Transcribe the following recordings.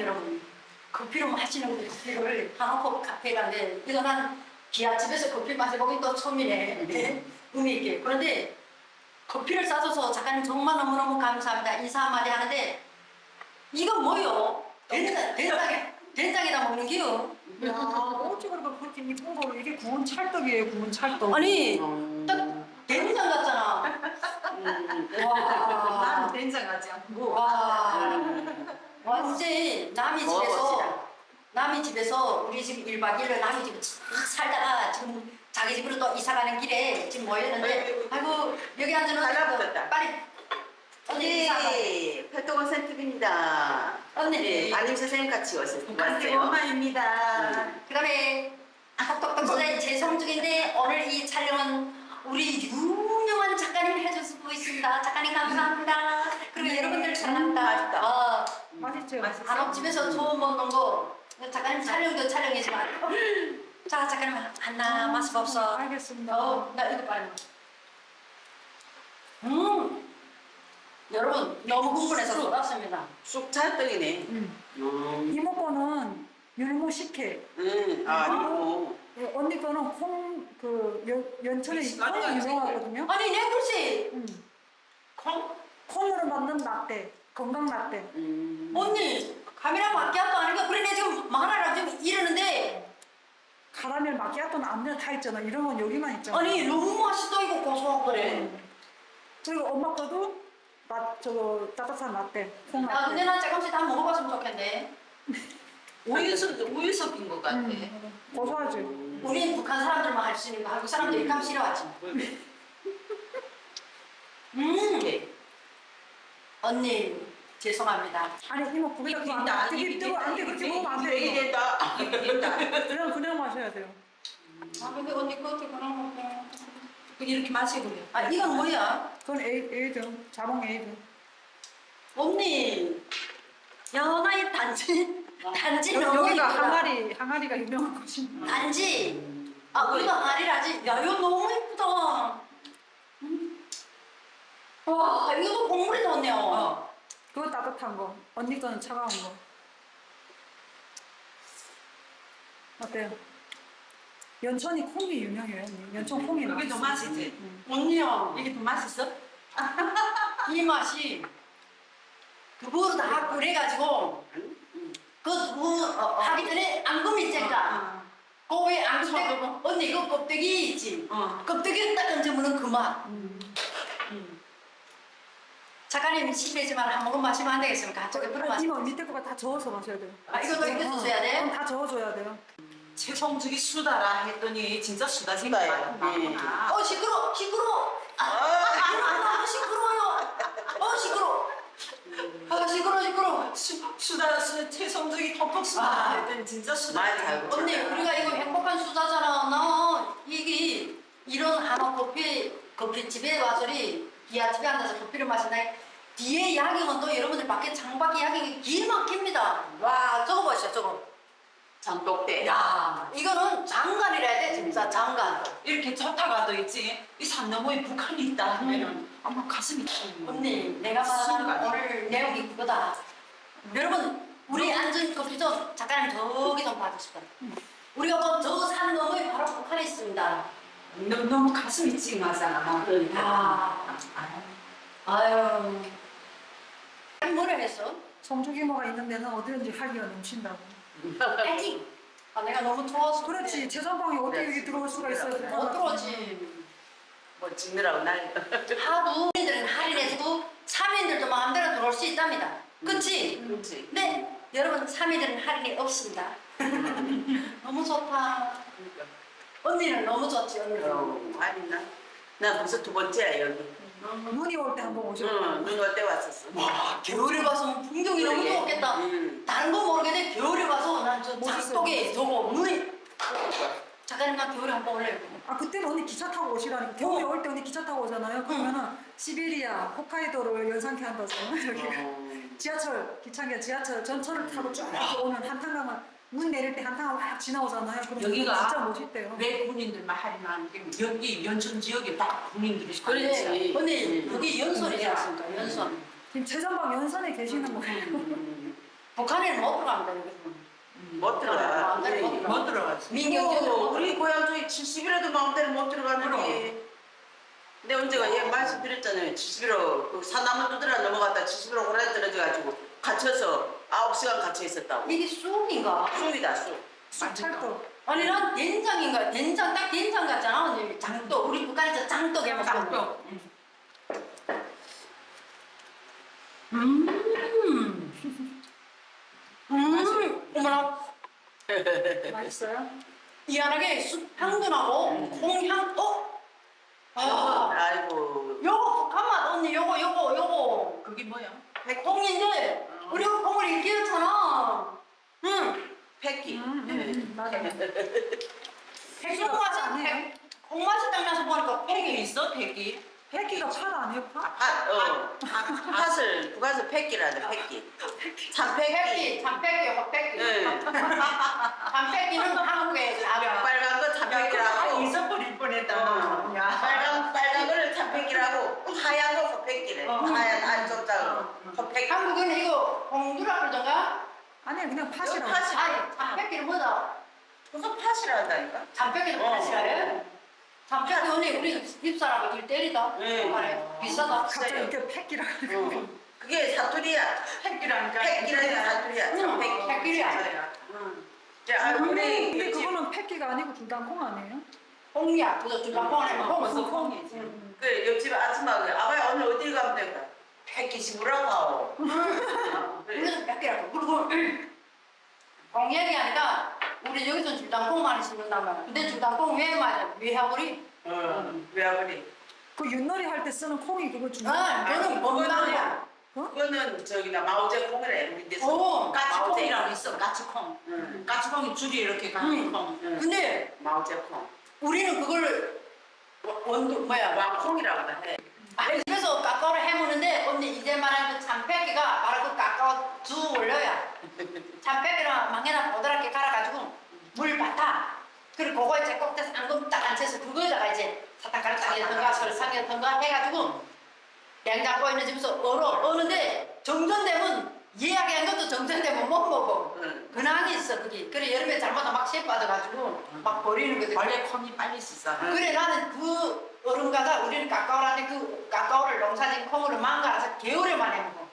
여러분 커피로 마시는 커피를 한옥 카페 가는데 이거 난 기아집에서 커피 마셔보긴 또 처음이네. 네? 의미 있게. 그런데 커피를 싸줘서 작가님 정말 너무너무 감사합니다. 인사 한마디 하는데 이건 뭐요? 된장, 된장에 된장에다 먹는 기요? 야, 어찌 그렇게 그렇게 이쁜 거. 이게 구운 찰떡이에요, 구운 찰떡. 아니 음. 딱 된장 같잖아. 와. 나는 된장하지 않고. 와, 완전 남이 집에서 먹어봅시다. 남이 집에서 우리 집 1박 2일 남이 집에 싹 살다가 지금 자기 집으로 또 이사 가는 길에 지금 모였는데 아이고 여기 앉으면 달라붙었다. 빨리 언니 이사 가. 네, 활동원 센터입니다. 언니 네, 담임 선생님 같이 오셨- 왔어요. 엄마입니다. 그다음에 톡톡톡 소장님 재성중인데 오늘 이 촬영은 우리 유명한 작가님 해주시고 있습니다. 작가님 감사합니다. 그리고 여러분들 사랑합니다. 맛있다. 어, 맛있죠? 한옥집에서 처음 먹는 거 작가님 촬영도 촬영이지만 자 작가님 하나 맛이 없어 알겠습니다. 어, 나 이거 빨리 먹어 음 여러분 너무 흥분해서 돌았습니다 쑥 찰떡이네. 음. 음, 이모 거는 율무 식혜. 음, 아, 이거. 예, 언니 거는 콩, 그, 연, 연천에 콩이 유명하거든요. 아니 내 글씨 음. 콩? 콩으로 만든 라떼, 건강 라떼. 음. 언니 카메라 마키아도 아니고 그래 내 지금 말하라 지금 이러는데 카라멜 마키아토는 앞면 다 있잖아. 이런 건 여기만 있잖아. 아니 너무 맛있다 이거 고소하고 그래 그리고 엄마 거도 라, 저거 따뜻한 라떼, 콩야 근데. 난 조금씩 다 먹어봤으면 좋겠네 우유 섞 우유 섞인 것 같아. 음, 고소하지. 우린 북한 사람들만 할 수 있는 거 한국 사람들이 감 싫어하지 음 네. 언니 죄송합니다 아니 거기다 그거 안 돼. 되게 뜨거 안 돼 그렇게 먹으면 안 돼. 이거. 된다. 그냥 그냥 마셔야 돼요. 아 근데 언니 것도 그런 거 이렇게 마시고 그래. 아 이건 뭐야? 그건 에이, 에이드, 자몽 에이드. 언니 연하의 단지 단지 여기, 너무 여기가 이쁘다. 항아리 항아리가 유명한 곳입니다. 단지 아 우리가 항아리라지 야 이거 너무 이쁘다 음. 와 이것도 국물이 좋네요 어. 그거 따뜻한 거. 언니 거는 차가운 거. 어때요? 연천이 콩이 유명해요. 언니. 연천 콩이 그게 더 맛있어. 맛있지. 음. 언니야 이게 더 맛있어? 이 맛이 두부 다 끓여가지고 그 두부 하기 전에 앙금 있잖아 그왜 앙금 때 언니 이거 껍데기 있지 어. 껍데기를 딱 얹으면 그 맛 음. 작가님 실례지만 한 모금 마시면 안 되겠습니까? 저기 아, 들어마시 이모 밑에 거가 다 저어서 마셔야 돼요. 아 이것도 이렇게 주셔야 돼? 그럼 다 저어줘야 돼요. 최성죽이 수다라 했더니 진짜 수다 생각 수다예요. 많구나. 어 시끄러 시끄러 아, 아 너무 시끄러워요 어 시끄러 아 시끄러 시끄러 수, 수다 수, 최성죽이 톡톡 수다 아. 했더니 진짜 수다. 많이 달고. 언니 우리가 이거 행복한 수다잖아 나 이게 이런 한옥 커피 커피집에 와서리 앉아서 커피를 마신다 뒤에 야경은 또 여러분들 밖에 창밖에 야경이 기막힙니다. 와 저거 보시죠 저거 장독대. 야 이거는 장관이라 해야 돼 진짜 장관. 이렇게 좋다가도 있지. 이 산 너머에 북한이 있다 하면은 아마 가슴이 쿵. 언니 내가 말하는. 오늘 내용이 그거다. 여러분 우리 앉은 커피 좀 작가님 저기 좀 봐주시다. 우리가 뭐저산 너머에 바로 북한에 있습니다. 너, 너무 가슴이 찡하잖아. 야 아유 아니 뭐라 했어? 성주 이모가 있는 데는 어디든지 활기가 넘친다고. 파이팅! 아 내가 너무 좋아서 그렇지. 재산방이 어떻게 여기 들어올 수가 있어요? 못 들어오지 뭐 찍느라고 날. 하도 인들은 할인해주고 3인들도 마음대로 들어올 수 있답니다 그치? 그렇지. 네 여러분 3인들은 할인이 없습니다 너무 좋다 언니는 너무 좋지 언니 어, 아니 나. 나 벌써 두 번째야 여기. 눈이 올 때 한번 오셔. 응, 눈올 때 왔었어. 와 겨울에 가서 풍경이 너무 그러게. 좋겠다 음. 다른 거 모르겠는데 겨울에 가서 난저 멋있어요. 장독에 저거 눈이 작가님 나 겨울에 한번 올래요 아 그때는 언니 기차 타고 오시라니까. 겨울에 올 때 언니 기차 타고 오잖아요. 그러면은 시베리아, 홋카이도를 연상케 한다서 여기 어. 지하철, 기차가 지하철 전철을 타고 쭉 오는 한탄강을 눈 내릴 때확 지나오잖아요. 그럼 여기가 진짜 멋있대요. 왜 군인들만 할인하는 게 여기 연천 지역에 다 군인들이 그렇지 그렇지. 언니 음. 여기 연선이지 않습니까 연선 지금 재산방 연산에 계시는 거예요. 음. 북한에는 못 들어간다 이거는. 못 들어가. 못 우리- 들어가. 못 들어가지. 민경제도 어, 우리 고향 중에 70이라도 마음대로 못 들어가는데. 근데 언제가 얘 말씀드렸잖아요. 71호 그 사나무 두드려 넘어갔다 71호 호랑이 떨어져가지고 갇혀서 9시간 갇혀 있었다고. 이게 쑥인가? 쑥이다 쑥. 쑥찰떡. 아니 난 된장인가? 된장 딱 된장 같잖아. 언니. 장떡 우리 북한에서 장떡 해 먹는 거. 장떡. 음. 음. 어머나. 맛있어요? 미안하게 쑥 향도 나고 콩향 어? 아. 아이고. 요거 북한 맛 언니 요거 요거 요거 그게 뭐야? 콩인데 우리 콩을 이렇게 넣잖아. 응. 패기. 음, 네. 음, 맞아요. 쑥 맛이 백- 딱 나서 보니까 팩이 콩이 있어 팩이. 패기가 팥 아니에요? 팥? 팥, 어. 팥을 북한에서 패기라는데 패기. 참패기. 백기 참백기 요거 백기. 네. 참백기는 한국의 자료. 빨간 거 아, 참패기라고. 잊어버릴 뻔했다. 어. 야. 빨간 빨간 거를 참패기라고 하얀 거 호패기래. 어. 하얀 안쪽 작은 호패기. 한국은 이거 공두라 그러던가? 아니야 그냥 팥이라고. 팥이- 아니 참백기는 뭐다? 무슨 팥이라 한다니까? 참백기는 어. 팥이라요? 참백기 언니 우리 입사라고 길 때리다. 네. 북한에 비싸다. 갑자기 이렇게 패기라고. 어. 그게 사투리야. 팩이라니까. 패기라는 사투리야. 응, 참패기. 패기야. 응. 이제 아 근데, 우리 근데 그 집- 그거는 패기가 아니고 둘다콩 아니에요? 콩이야. 그래서 주방콩에 콩. 벌써 콩이지. 음. 그 옆집 아줌마가 아바야 오늘 어디 가면 될까? 패기 심으라고 하오. 어, 그래. 우리는 백기라고. 그리고 콩 얘기하니까 우리 여기서 줄당콩 많이 심는단 말이야. 근데 줄당콩 왜 맞아? 왜 해버리? 어, 왜 아버리? 그 윷놀이 할 때 쓰는 콩이 그거 중요. 아, 그거는 건강이야. 그거는 저기 나 마오제콩이래 우리 데서. 오, 까치콩이라고 있어. 까치콩. 응. 까치콩이 줄이 이렇게 가는 콩. 응. 근데 마오제콩. 우리는 그걸 원- 원두 뭐야? 왕콩이라고 다 해. 아니, 집에서 까까오를 해먹는데 언니 이제 말한 그 참패기가 바로 그 까까오 두 올려야 참패기랑 망에다 보드랗게 갈아가지고 물 받아. 그리고 그거 이제 꼭대서 앙금 딱 앉혀서 그거에다가 이제 사탕가루 땅에던가 설탕에던가 해가지고 냉장고에 있는 집에서 얼어 어는데 정전되면 예약한 것도 정전되면 못 먹어. 응. 근황이 있어 그게. 그래 여름에 잘못하면 막쇠 빠져가지고 막 버리는 거지. 원래 콩이 빨리 씻어. 그래 나는 그 어른가가 우리는 까까오라는데 그 까까오를 농사진 콩으로 망가서 겨울에만 해 먹어.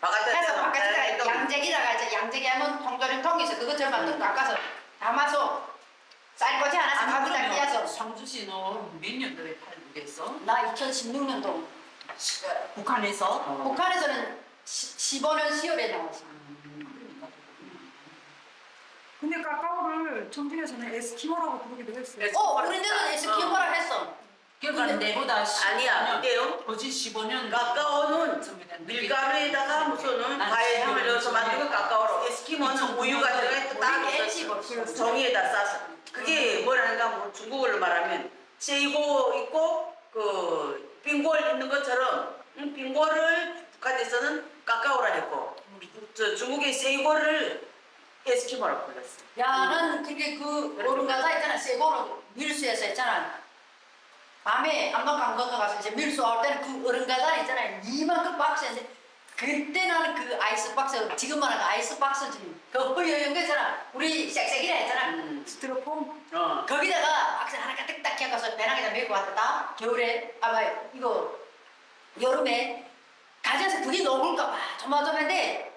바깥에 그래서 있잖아. 바깥에다가 양재기다가 이제 양재기 하면 통조림 통이 있어 그것처럼 또 깎아서 담아서 쌀거지 하나씩 가구다 끼어서 성주시는 몇 년도에 탈북했어? 나 2016년도 북한에서? 북한에서는 15년 10월에 나왔어. 근데 카카오를 청진에서는 에스키모라고 부르기도 했어요. 어 우리들은 에스키모라 했어. 그러니까 내보다 15년, 아니야. 근데요. 거짓 15년 까까오는 밀가루에다가 무슨 과일 향을 넣어서 만든 거 까까오로 에스키모는 우유가 들어가 있고 딱. 종이에다 싸서 그게 뭐라는가 뭐 중국어로 말하면 세이고 있고 그 빙골 있는 것처럼 음, 빙골을 북한에서는 까까오라 했고 저 중국의 세이고를 에스키모라고 불렀어. 야는 그게 그 어른가사 있잖아 세고로 밀수에서 있잖아 밤에 압록강 건너가서 이제 밀수 올 때는 그 어른가사 있잖아 이만큼 박스인데 그때 나는 그 아이스박스 지금 말하는 아이스박스지 그 허여연 거 있잖아 우리 색색이라 했잖아 음. 스티로폼. 어. 거기다가 박스 하나 가득 딱 해가서 배낭에다 메고 왔다 겨울에 아마 이거 여름에 가져서 그게 녹을까봐 조마조마한데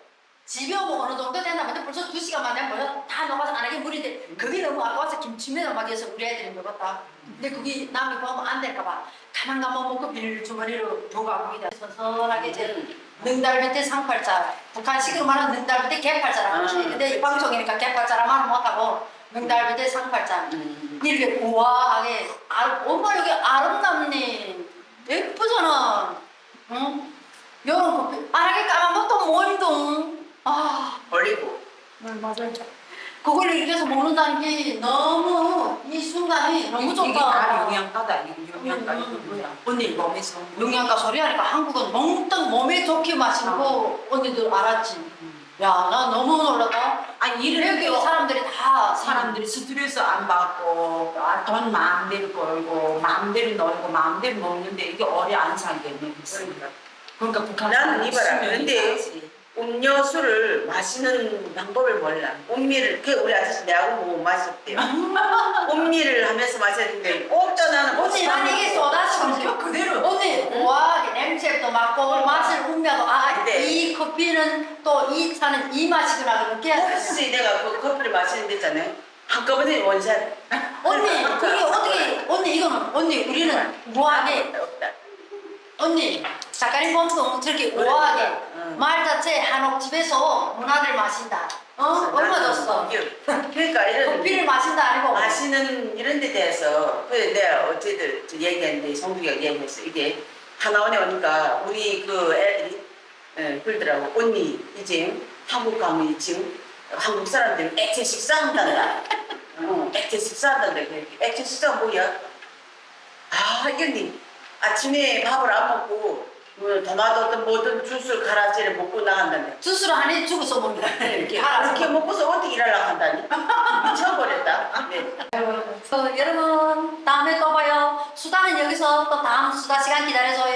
집에 오면 어느 정도 된다면 벌써 두 시간만 되면 벌써 다 녹아서 안 하게 물인데 그게 너무 아까워서 김치면을 막 해서 우리 애들이 먹었다. 근데 그게 남이 보면 안 될까봐 가만 가만 먹고 비닐 주머니로 두고 이다. 선선하게 이제 능달 밑에 상팔자 북한식으로 말하는 능달 밑에 개팔자라고 하지 음. 근데 이 방송이니까 개팔자라 말 못하고 능달 밑에 상팔자. 음. 이렇게 우아하게 아, 엄마 여기 아름답네. 예쁘잖아. 응? 요런 커피. 안하게 까만 것도 뭔동 아 올리고 네 맞아요. 그걸 이렇게 해서 먹는다는 게 너무 이 순간이 너무 이게 좋다 다 영양가다. 이게 영양가 이거 음. 뭐야? 언니 몸에서 영양가 소리 하니까 한국은 멍떡 몸에 좋게 마시는 거 언니들 알았지 야 나 너무 놀랐다 아니 이렇게 이렇게 사람들이 다 사람들이 스트레스 안 받고 아, 돈 마음대로 벌고 마음대로 놀고 마음대로 먹는데 이게 오래 안 있으니까. 그러니까. 그러니까 북한 나는 이봐라. 근데 있지. 음료수를 마시는 방법을 몰라. 음미를 그 우리 아저씨 내하고 뭐 마셨대요. 음미를 하면서 마셔야 되는데 없잖아. 언니 난 이게 쏟아지고 그대로. 언니 우아하게 냄새도 맡고 맛을 우며도 아 네. 이 커피는 또 이 차는 이 맛이구나 그렇게. 혹시 내가 그 커피를 마시는 데 있잖아요. 한꺼번에 원샷. 언니 그게 어떻게 언니 이거는 언니 우리는 우아하게 없다. 언니 작가님 보면 저렇게 우아하게 응. 말 자체 한옥집에서 문화를 마신다 어? 얼마 줬어? 그러니까 이런 커피를 마신다 아니고 마시는 이런 데 대해서 그 내가 저 얘기했는데 성주가 얘기했어 이게 하나원에 오니까 우리 그 애들이 예, 그러더라고 언니 이제 한국 가면 지금 한국 사람들은 액체 식사한단다 어, 액체 식사한단다 그래. 액체 식사가 뭐야? 아 이언니 아침에 밥을 안 먹고 뭐 토마토든 뭐든 주스를 갈아지를 먹고 나간다네. 주스로 한입 죽어서 먹는다. 이렇게 갈아서. 그렇게 먹고서 어떻게 일하려고 한다니? 미쳐버렸다. 네. 그래서 여러분 다음에 또 봐요. 수다는 여기서 또 다음 수다 시간 기다려줘요